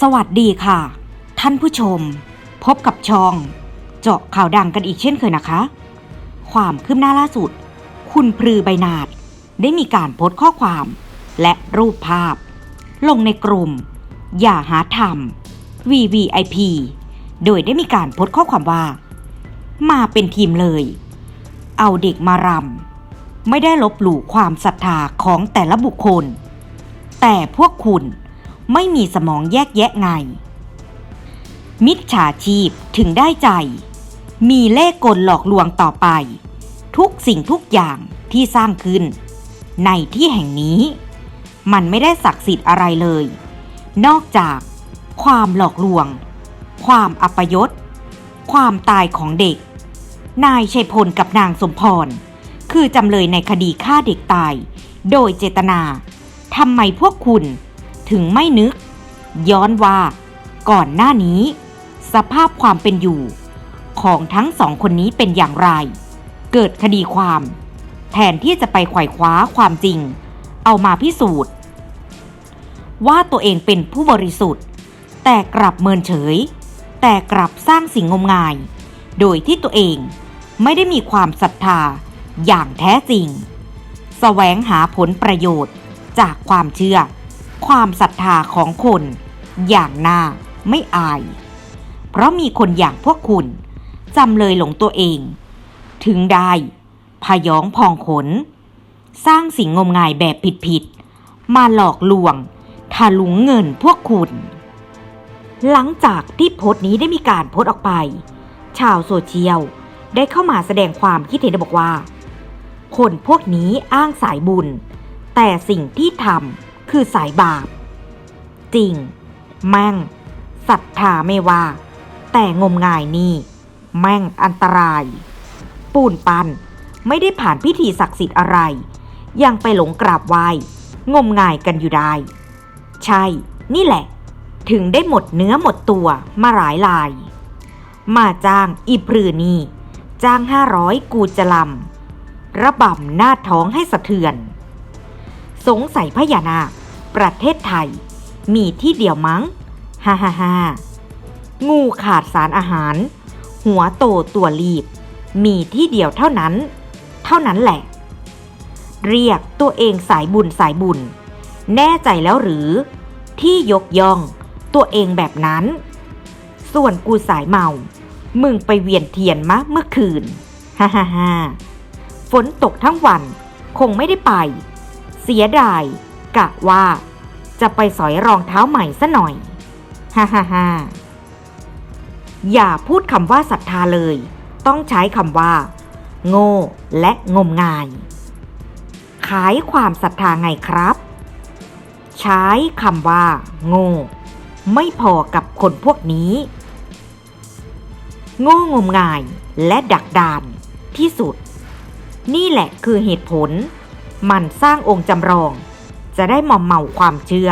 สวัสดีค่ะ ท่านผู้ชม พบกับช่อง เจาะข่าวดังกันอีกเช่นเคยนะคะ ความคืบหน้าล่าสุด คุณพรือใบนาดได้มีการโพสต์ข้อความและรูปภาพ ลงในกลุ่ม อย่าหาทำ VVIP โดยได้มีการโพสต์ข้อความว่า มาเป็นทีมเลย เอาเด็กมารำไม่ได้ลบหลู่ความศรัทธาของแต่ละบุคคล แต่พวกคุณ ไม่มีสมองแยกแยะไง มิจฉาชีพถึงได้ใจ มีเล่กลหลอกลวงต่อไป ทุกสิ่งทุกอย่างที่สร้างขึ้น ในที่แห่งนี้ มันไม่ได้ศักดิ์สิทธิ์อะไรเลย นอกจากความหลอกลวง ความอัปยศ ความตายของเด็ก นายชัยพลกับนางสมพร คือจำเลยในคดีฆ่าเด็กตาย โดยเจตนาทำไมพวกคุณ ถึงไม่นึก ย้อนว่า ก่อนหน้านี้ สภาพความเป็นอยู่ ของทั้งสองคนนี้เป็นอย่างไร เกิดคดีความ แทนที่จะไปไขว่คว้าความจริง เอามาพิสูจน์ ว่าตัวเองเป็นผู้บริสุทธิ์ แต่กลับเมินเฉย แต่กลับสร้างสิ่งงมงาย โดยที่ตัวเองไม่ได้มีความศรัทธาอย่างแท้จริงแสวงหาผลประโยชน์จากความเชื่อ ความศรัทธาของคนอย่างน่าไม่อาย เพราะมีคนอย่างพวกคุณจำเลยหลงตัวเอง ถึงได้พยองพองขน สร้างสิ่งงมงายแบบผิดๆมาหลอกลวงทาลุงเงินพวกคุณ หลังจากที่โพสต์นี้ได้มีการโพสต์ออกไป ชาวโซเชียลได้เข้ามาแสดงความคิดเห็นบอกว่า คนพวกนี้อ้างสายบุญ แต่สิ่งที่ทำ คือสายบาป จริงแม่งศรัทธาไม่ว่า แต่งมงายนี่ แม่งอันตราย ปูนปันไม่ได้ผ่านพิธีศักดิ์สิทธิ์อะไร ยังไปหลงกราบไหว้งมงายกันอยู่ได้ ใช่ นี่แหละ ถึงได้หมดเนื้อหมดตัวมาหลายลาย มาจ้างอีพรือนี่ จ้างห้าร้อยกูจะลำระบำหน้าท้องให้สะเทือน สงสัยพญานาค ประเทศไทย มีที่เดียวมั้ง ฮ่าฮ่าฮ่างูขาดสารอาหาร หัวโตตัวรีบ มีที่เดียวเท่านั้น เท่านั้นแหละ เรียกตัวเองสายบุญสายบุญ แน่ใจแล้วหรือ ที่ยกย่องตัวเองแบบนั้น ส่วนกูสายเมา มึงไปเวียนเทียนมะเมื่อคืน ฮ่าฮ่าฮ่าฝนตกทั้งวันคงไม่ได้ไป เสียดายกะว่า จะไปสอยรองเท้าใหม่ซะหน่อย ฮ่าฮ่าฮ่าอย่าพูดคำว่าศรัทธาเลย ต้องใช้คำว่า โง่และงมงาย ขายความศรัทธาไงครับ ใช้คำว่า โง่ ไม่พอกับคนพวกนี้ โง่งมงายและดักดานที่สุด นี่แหละคือเหตุผล มันสร้างองค์จำลอง จะได้หมอมเมาความเชื่อ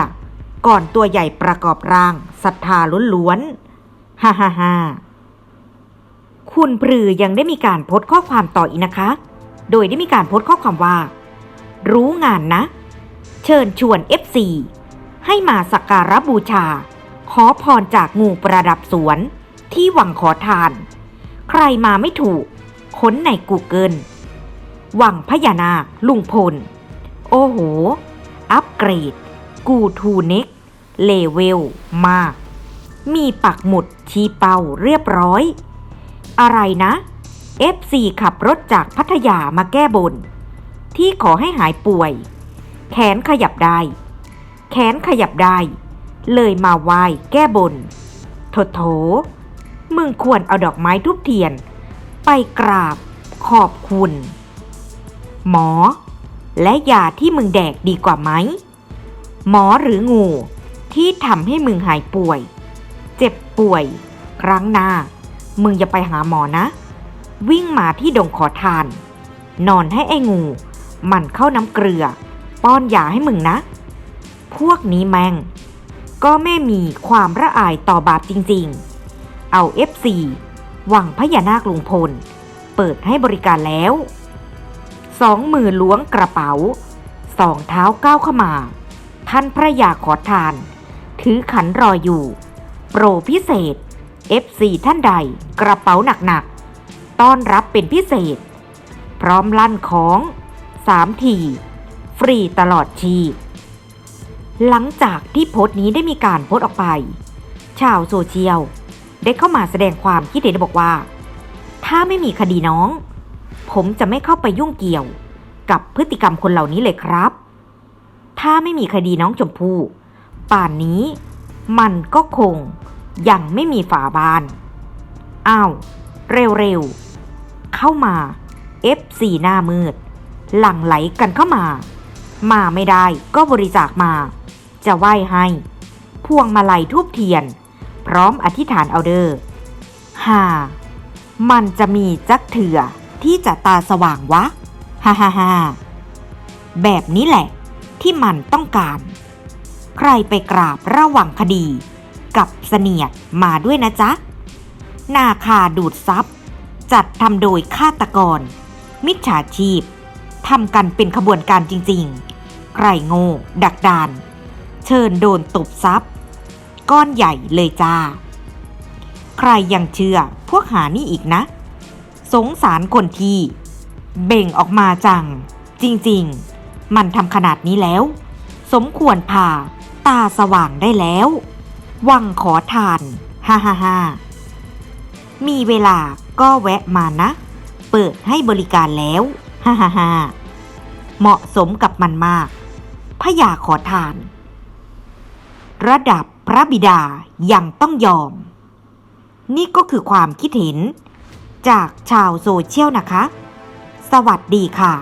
ก่อนตัวใหญ่ประกอบร่างศรัทธาล้วนๆฮ่าฮ่าฮ่าคุณพรือยังได้มีการโพสต์ข้อความต่ออีกนะคะ โดยได้มีการโพสต์ข้อความว่า รู้งานนะ เชิญชวน FC ให้มาสักการะบูชา ขอพรจากงูประดับสวน ที่หวังขอทาน ใครมาไม่ถูก ค้นใน Google หวังพญานาคลุงพล โอ้โห อัปเกรด กูทูเน็กเลเวลมาก มีปักหมุดชี้เป้าเรียบร้อย อะไรนะ FC ขับรถจากพัทยามาแก้บน ที่ขอให้หายป่วย แขนขยับได้ แขนขยับได้ เลยมาไหว้แก้บนโถโถ มึงควรเอาดอกไม้ทุบเทียน ไปกราบขอบคุณ หมอ และยาที่มึงแดกดีกว่าไหม หมอหรืองูที่ทำให้มึงหายป่วย เจ็บป่วย ครั้งหน้า มึงอย่าไปหาหมอนะ วิ่งมาที่ดงขอทาน นอนให้ไอ้งู มันเข้าน้ำเกลือ ป้อนยาให้มึงนะ พวกนี้แมง ก็ไม่มีความระอายต่อบาปจริงๆ เอา FC หวังพญานาคลุงพล เปิดให้บริการแล้ว สองมือล้วงกระเป๋า สองเท้าก้าวเข้ามา ท่านพระยาขอทาน ถือขันรออยู่ โปรพิเศษ FC ท่านใดกระเป๋าหนักๆ ต้อนรับเป็นพิเศษ พร้อมลั่นของ3ทีฟรีตลอดชีพหลังจากที่โพสต์นี้ได้มีการโพสต์ออกไป ชาวโซเชียล ได้เข้ามาแสดงความคิดเห็นบอกว่า ถ้าไม่มีคดีน้อง ผมจะไม่เข้าไปยุ่งเกี่ยว กับพฤติกรรมคนเหล่านี้เลยครับ ถ้าไม่มีคดีน้องชมพู่ป่านนี้ มันก็คง ยังไม่มีฝาบาน อ้าว เร็วๆ เข้ามา F4 หน้ามืด หลั่งไหลกันเข้ามา มาไม่ได้ก็บริจาคมา จะไหว้ให้ พวงมาลัยทูบเทียน พร้อมอธิษฐานเอาเดอร์ฮ่ามันจะมีจักเถื่อ ที่จะตาสว่างวะ ฮ่าฮ่าฮ่าแบบนี้แหละ ที่มันต้องการ ใครไปกราบระหว่างคดี กับเสนียดมาด้วยนะจ๊ะ นาคาดูดซับจัดทำโดยฆาตกร มิจฉาชีพทำกันเป็นขบวนการจริงๆ ใครโง่ ดักดาน เชิญโดนตบซับก้อนใหญ่เลยจ้า ใครยังเชื่อพวกหานี่อีกนะ งสารคนที่ เบ่งออกมาจัง จริงๆ มันทำขนาดนี้แล้ว สมควรพาตาสว่างได้แล้ว วังขอทาน ฮ่าฮ่าฮ่ามีเวลาก็แวะมานะ เปิดให้บริการแล้ว ฮ่าฮ่าฮ่าเหมาะสมกับมันมากพระยาขอทาน ระดับพระบิดายังต้องยอม นี่ก็คือความคิดเห็น จากชาวโซเชียลนะคะ สวัสดีค่ะ